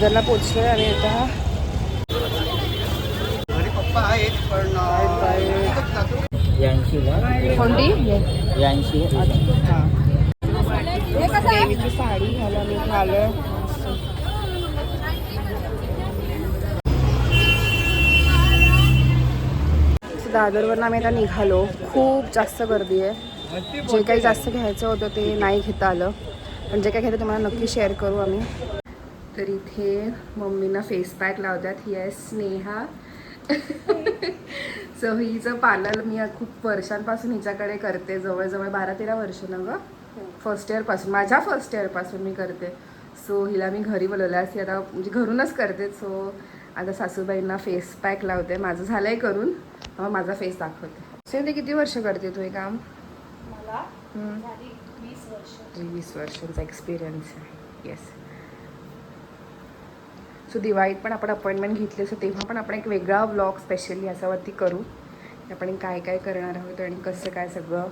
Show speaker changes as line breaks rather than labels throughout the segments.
दादरला पोचलोय आणि आता.
घरी पप्पा आहेत पण
कोणती? देवीची साडी घाला मी घालोय दादरवरनं आम्ही आता निघालो. खूप जास्त गर्दी आहे. जे काही जास्त घ्यायचं होतं ते नाही घेता आलं. पण जे काही घ्यायचं तुम्हाला नक्की शेअर करू आम्ही. तर इथे मम्मीना फेस पॅक लावतात. ही आहे स्नेहा सो हिचं पार्लर मी खूप वर्षांपासून हिच्याकडे करते. जवळजवळ बारा तेरा वर्ष ना ग? फर्स्ट इयरपासून माझ्या फर्स्ट इयरपासून मी करते. सो हिला मी घरी बोलवलं. आहे ती आता म्हणजे घरूनच करते. सो आता सासूबाईंना फेस पॅक लावते. माझं झालं आहे करून. मग माझा फेस दाखवते. सो ते किती वर्ष करते तू हे काम. वीस वर्षांचा एक्सपिरियन्स आहे. येस सो दिवाळीत पण आपण अपॉइंटमेंट घेतली सो तेव्हा पण आपण एक वेगळा व्लॉग स्पेशली याच्यावरती करू. की आपण काय काय करणार आहोत आणि कसं काय सगळं.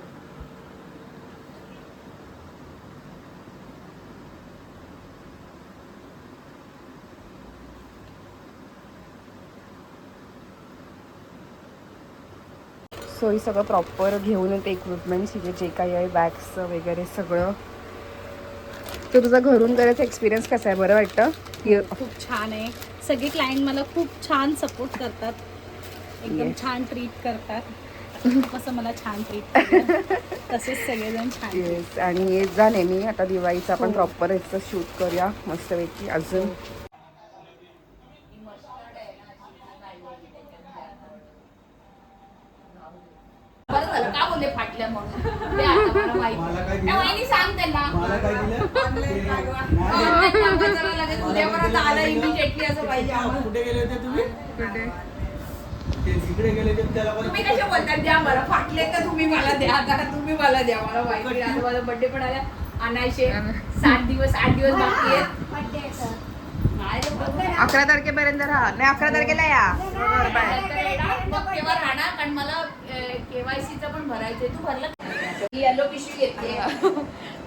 सो हे सगळं प्रॉपर घेऊन येते इक्विपमेंट्स हे जे काही आहे बॅग्सचं वगैरे सगळं. तर तुझा घरून करायचा एक्सपिरियन्स कसा आहे? बरं वाटतं?
खूप छान आहे. सगळे क्लायंट मला खूप छान सपोर्ट करतात. एकदम
Yes.
छान ट्रीट करतात. कसं मला छान ट्रीट तसेच सगळेजण छान
येस आणि येत जा नेहमी. आता दिवाळीचं आपण
हो.
प्रॉपर याचं शूट करूया. मस्तपैकी अजून
बरं झालं का बोलले फाटल्या म्हणून ते आता मला माहिती.
मला काय
त्या वहिनी सांग त्यांना
मला काय दिलं
Online मागवा जरा लगेच उद्यापर्यंत आलं immediately असं पाहिजे आम्हाला.
कुठे गेले होते तुम्ही? ते तिकडे गेले होते त्याला पण-
तुम्ही कसे बोलतात द्या मला. फाटले तर तुम्ही मला द्या? आता तुम्ही मला द्या? मला माहिती आता माझा बर्थडे पण आला. आणायचे सात दिवस आठ दिवस बाकी आहेत.
अकरा तारखेपर्यंत राहा. नाही अकरा तारखेला या. बरोबर, बाय.
तर येणार, मग तेव्हा राहणार? कारण मला केवायसीचं पण भरायचंय. तू भरलं येलो पिशवी घेतली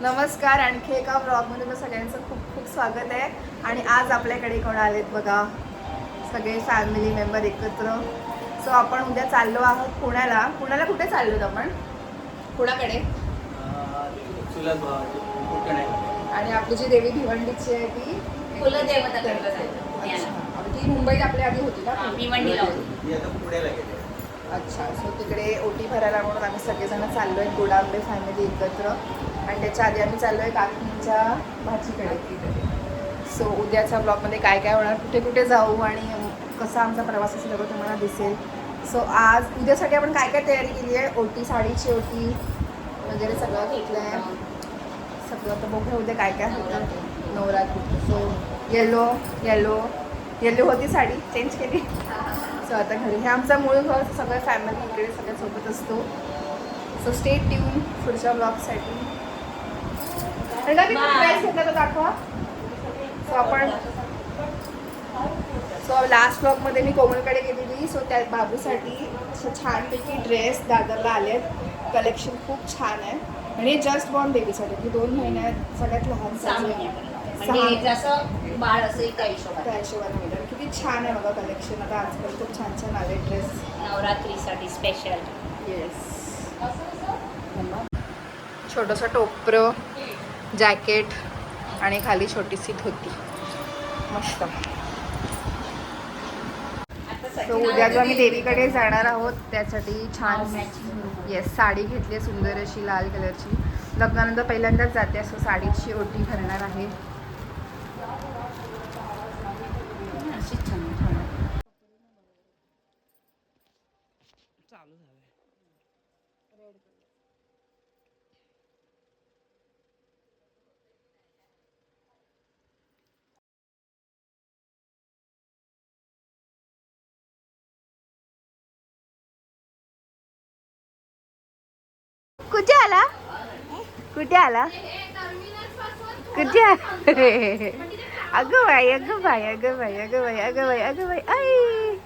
नमस्कार आणखी एका ब्लॉगमध्ये तुमचं सगळ्यांचं खूप खूप स्वागत आहे. आणि आज आपल्याकडे कोण आलेत बघा? सगळे फॅमिली मेंबर एकत्र. सो आपण उद्या चाललो आहोत पुण्याला. पुण्याला कुठे चाललो आपण?
नाही.
आणि आपली जी देवी भिवंडीची आहे ती? ती मुंबईत आपल्या आधी होती
भिवंडीला
आता गेले.
अच्छा सो तिकडे ओटी भरायला म्हणून आम्ही सगळेजण चाललो आहे गुडांबे फॅमिली एकत्र. आणि त्याच्या आधी आम्ही चाललो आहे काकींच्या भाजीकडे. सो उद्याच्या ब्लॉगमध्ये काय काय होणार कुठे कुठे जाऊ आणि कसा आमचा प्रवास असेल सगळं तुम्हाला दिसेल. सो आज उद्यासाठी आपण काय काय तयारी केली आहे? ओटी साडीची ओटी वगैरे सगळं घेतलं आहे सगळं तर बघूया उद्या काय काय होतं. Navratri. So yellow yellow yellow होती साडी चेंज केली. सो आता घरी. हे आमचा मूळ घर सगळं फॅमिली इकडे सगळ्या सोबत असतो. सो स्टे ट्यून पुढच्या ब्लॉगसाठी
Bye.
घेतला तर दाखवा. सो आपण सो लास्ट ब्लॉगमध्ये मी कोमलकडे गेलेली. सो त्या बाबूसाठी असं छानपैकी ड्रेस दादरला आलेत. कलेक्शन खूप छान आहे. आणि जस्ट बॉर्न बेबीसाठी की दोन महिन्यात सगळ्यात लहान
सहा बाळ असेल त्या हिशोबाने.
त्या हिशोबाने मिळेल किती छान आहे बघा कलेक्शन आता आजकाल खूप छान छान आले ड्रेस
नवरात्रीसाठी स्पेशल
येस छोटंसं टोपरं जॅकेट आणि खाली छोटीशी धोती मस्त. तो उद्या जो आम्ही देवीकडे जाणार आहोत त्यासाठी छान येस साडी घेतली आहे सुंदर अशी लाल कलरची. लग्नानंतर पहिल्यांदाच जाते असं साडीची ओटी भरणार आहे. अशी छान छान कुठे आला कुठे आला कुठे आला? अगं बाई अगं बाई अगं बाई अगं बाई अगं बाई अगं बाई आई.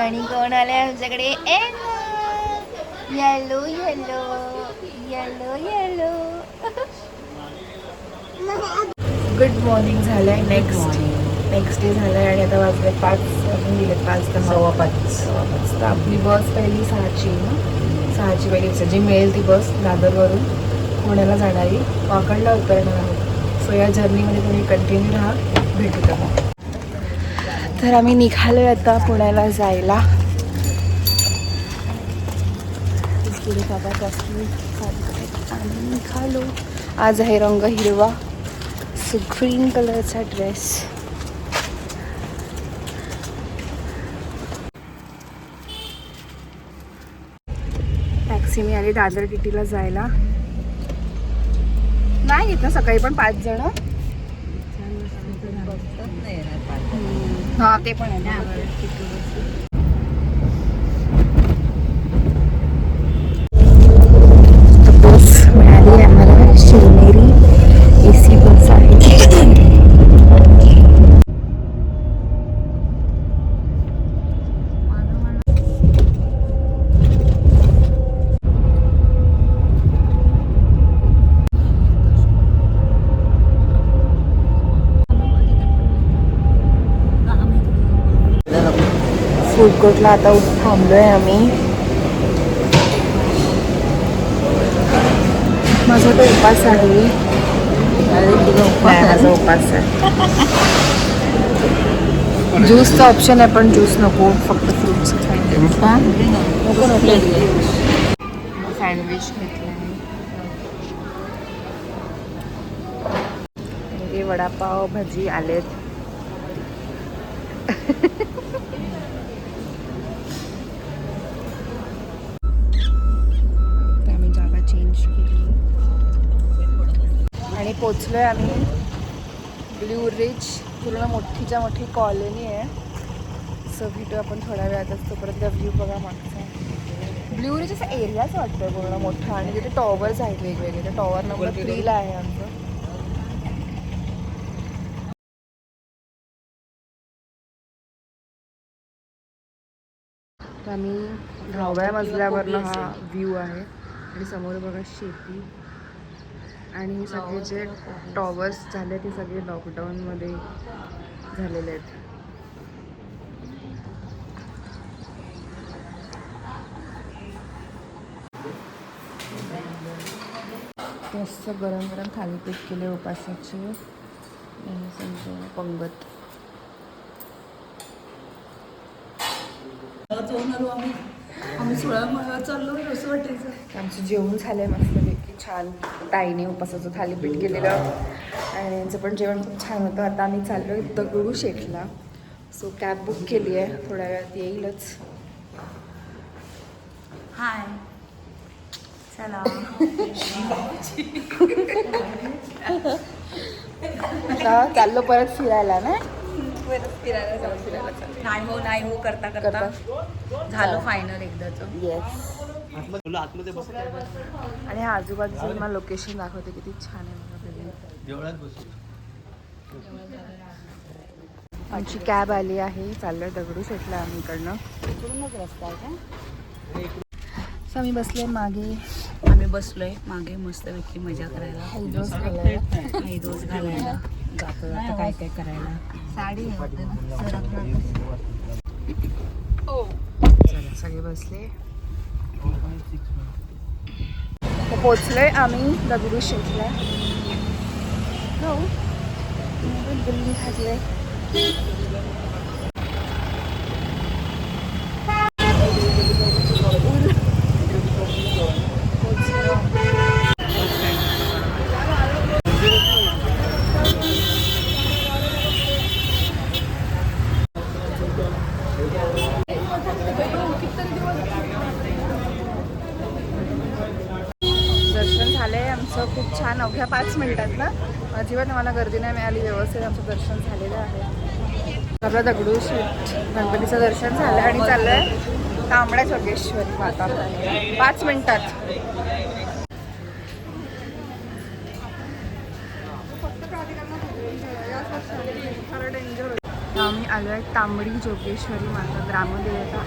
आणि कोण आलाय आमच्याकडे? Yellow yellow yellow yellow. Good morning झालं आहे नेक्स्ट नेक्स्ट डे झालं आहे आणि आता वाजले पाच गेले पाच तर सव्वा पाच. सव्वा पाच. तर आपली बस पहिली सहाची ना? सहाची पहिली जी मिळेल ती बस दादरवरून पुण्याला जाणारी वाकडला उतरणार आहोत सो या जर्नीमध्ये तुम्ही कंटिन्यू राहा. भेटू का तर आम्ही निघालो आता पुण्याला जायला. आम्ही निघालो. आज आहे रंग हिरवा. सो ग्रीन कलरचा ड्रेस टॅक्सी मी आली दादर टिटीला जायला. नाही येत ना सकाळी पण पाच जण. हा ते पण आहे फूड कोर्टला आता उठ- थांबलोय आम्ही. माझा तो उपास आहे. माझा उपास आहे. ज्यूसचा ऑप्शन आहे पण ज्यूस नको फक्त फ्रुट्स सँडविच घेतलं वडापाव भजी आलेत. आणि पोचलोय आम्ही. ब्ल्यू रिच पूर्ण मोठीच्या मोठी कॉलनी आहे. सो भेटू आपण थोड्या वेळातच तोपर्यंत व्ह्यू बघा मागचा. ब्ल्यू रिच असा एरियाच वाटतोय पूर्ण मोठा. आणि तिथे टॉवर्स आहेत वेगवेगळे. तर टॉवर नंबर थ्रीला आहे आमचं. तर आम्ही दहाव्या मजल्यावरनं हा व्ह्यू आहे. आणि समोर बघा शेती. आणि सगळे जे टॉवर्स झाले ते सगळे लॉकडाऊनमध्ये झालेले आहेत. मस्त गरम गरम थालीपीठ केले उपासाचे. आणि समजा पंगत.
आम्ही सोळा चाललो असं वाटायचं.
आमचं जेवण झालंय मस्तपैकी छान ताईने उपासाचं थालीपीठ केलेलं आणि यांचं पण जेवण खूप छान होतं. आता आम्ही चाललो दगडू शेठला. सो कॅब बुक केली आहे. थोड्या वेळात येईलच.
हाय चला
आता चाललो परत फिरायला ना परत फिरायला जाऊ. फिरायला चाललो.
नाही हो नाही हो करता
करता.
झालं फायनल एकदाच.
येस आणि हा आजूबाजूचं मला लोकेशन दाखवते किती छान आहे आमची कॅब आली आहे चाललोय दगडू शेठला आम्ही इकडनं.
इकडूनच रस्ता आहे का
सो आम्ही बसले मागे.
आम्ही बसलोय मागे मस्तपैकी मजा करायला.
हलदोस घालायला.
घालायला. जाता जाता काय काय करायला.
साडी चला सगळे बसले. पोचलोय आम्ही दगडू शेठला हो दिल्ली खाजले दर्शन झालंय आमचं खूप छान अवघ्या पाच मिनिटात ना अजिबात आम्हाला गर्दी नाही मिळाली व्यवस्थित आमचं दर्शन झालेलं आहे. आपलं दगडू गणपतीचं दर्शन झालं आणि चाललं आहे तांबड्या जोगेश्वरी माता. पाच मिनिटात. आम्ही आलो आहे तांबडी जोगेश्वरी माता ग्रामदेवता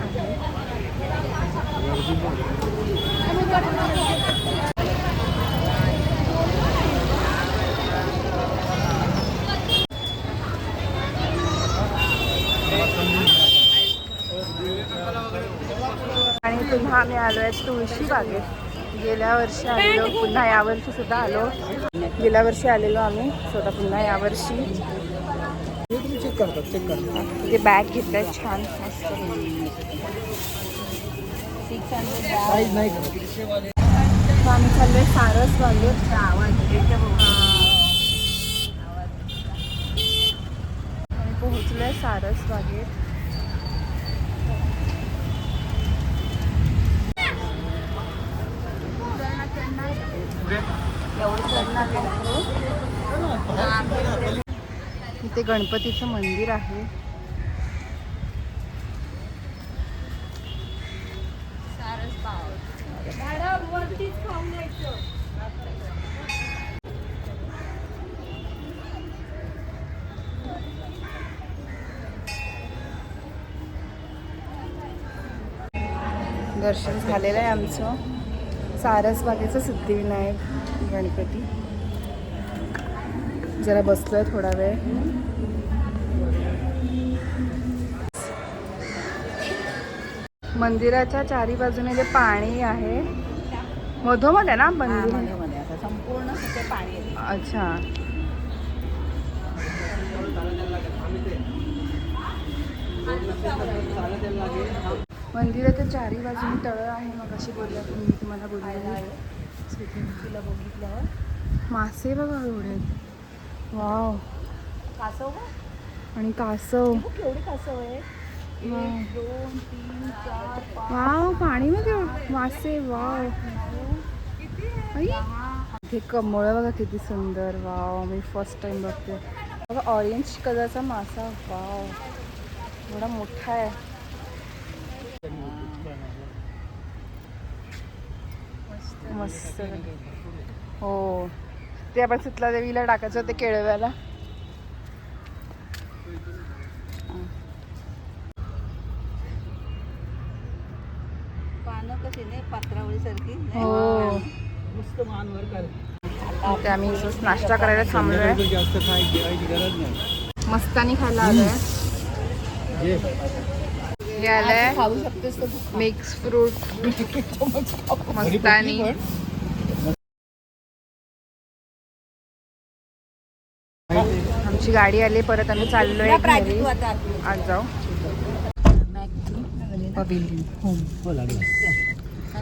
आहे पुन्हा आम्ही आलो आहे तुळशी बागेत. गेल्या वर्षी आलेलो पुन्हा यावर्षी सुद्धा आलो. गेल्या वर्षी आलेलो आम्ही स्वतः पुन्हा यावर्षी
चेक करतात चेक करतात
ते बॅग घेतलाय छान मस्त. आम्ही चाललोय सारस बागेत. आम्ही पोहोचलोय सारस बागेत. इथे गणपतीचं मंदिर आहे. दर्शन झालेलं आहे आमचं. सारसबागेचं सिद्धिविनायक गणपती. जरा बसलोय थोडा वेळ. मंदिराच्या चारी बाजूने जे पाणी आहे मधोमध आहे ना मंदिर?
संपूर्ण पाणी.
अच्छा. मंदिराच्या चारी बाजूने तळं आहे मग अशी बोलल्या तुम्ही तुम्हाला बोलले
तिला बघितल्यावर.
मासे बघा एवढे वाव.
कासव?
आणि कासव.
केवढे कासव आहे.
वाव.
एक दोन तीन चार पाच.
वाव पाणीमध्ये मासे वाव. हे कमळ बघा किती सुंदर. वाव मी फर्स्ट टाइम बघते. बघा ऑरेंज कलरचा मासा. वाव. एवढा मोठा आहे. मस्त. हो. ते आपण सुतला देवीला टाकायचं होते केळव्याला. हो. आम्ही नाश्ता करायला थांबलोय. मस्तानी खायला आलोय.
जे
हे आलंय
खाऊ शकतेस तर
मिक्स फ्रूट. मस्तानी. आमची गाडी आली परत आम्ही चाललोय आज जाऊ.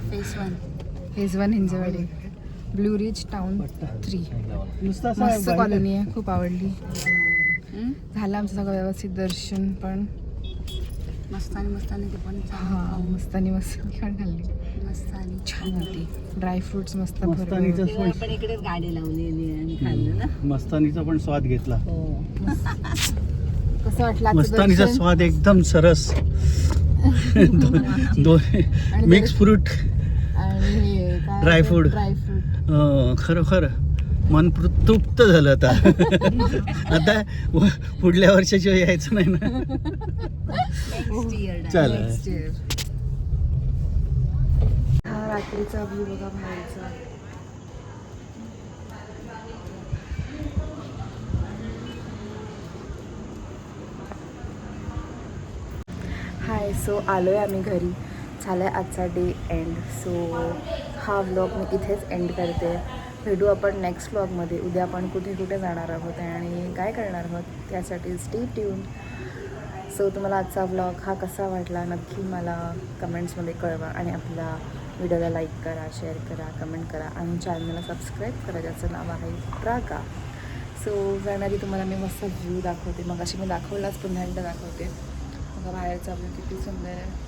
Phase one phase one Hinjawadi blue ridge town three मस्त कॉलनी आहे खूप आवडली. झालं आमचं सगळं व्यवस्थित दर्शन पण.
मस्तानी मस्तानी ते पण
हा मस्तानी मस्त खाण खाल्ली.
मस्तानी.
छान होती. ड्रायफ्रुट्स मस्त भरपूर.
मस्तानीचा.
आपण इकडेच गाडी लावलेली आहे आणि खाल्लं ना?
मस्तानीचा पण स्वाद घेतला.
हो.
कसं वाटलं आजचं
मस्तानीचा
दर्शन?
स्वाद एकदम सरस. दोन मिक्स फ्रूट.
आणि हे काय
food.
ड्रायफ्रूट
खरोखर मन तृप्त झालं आता. आता व- पुढल्या वर्षाशिवाय यायचं नाही ना. चला
हा रात्रीचा व्ह्यू बघा बाहेरचा. हाय सो आलो आहे आम्ही घरी. झाला आहे आजचा डे एंड सो हा व्लॉग मी इथेच एंड करते. भेटू आपण नेक्स्ट व्लॉगमध्ये उद्या आपण कुठे कुठे जाणार आहोत आणि काय करणार आहोत त्यासाठी स्टे ट्यून सो तुम्हाला आजचा ब्लॉग हा कसा वाटला नक्की मला कमेंट्समध्ये कळवा आणि आपल्या व्हिडिओला लाईक करा शेअर करा कमेंट करा आणि चॅनलला सबस्क्राईब करा ज्याचं नाव आहे प्रागा सो जाणारी तुम्हाला मी मस्त व्ह्यू दाखवते. मग अशी मी दाखवलाच पुन्हा एकदा दाखवते. मग बाहेरचा व्ह्यू किती सुंदर आहे.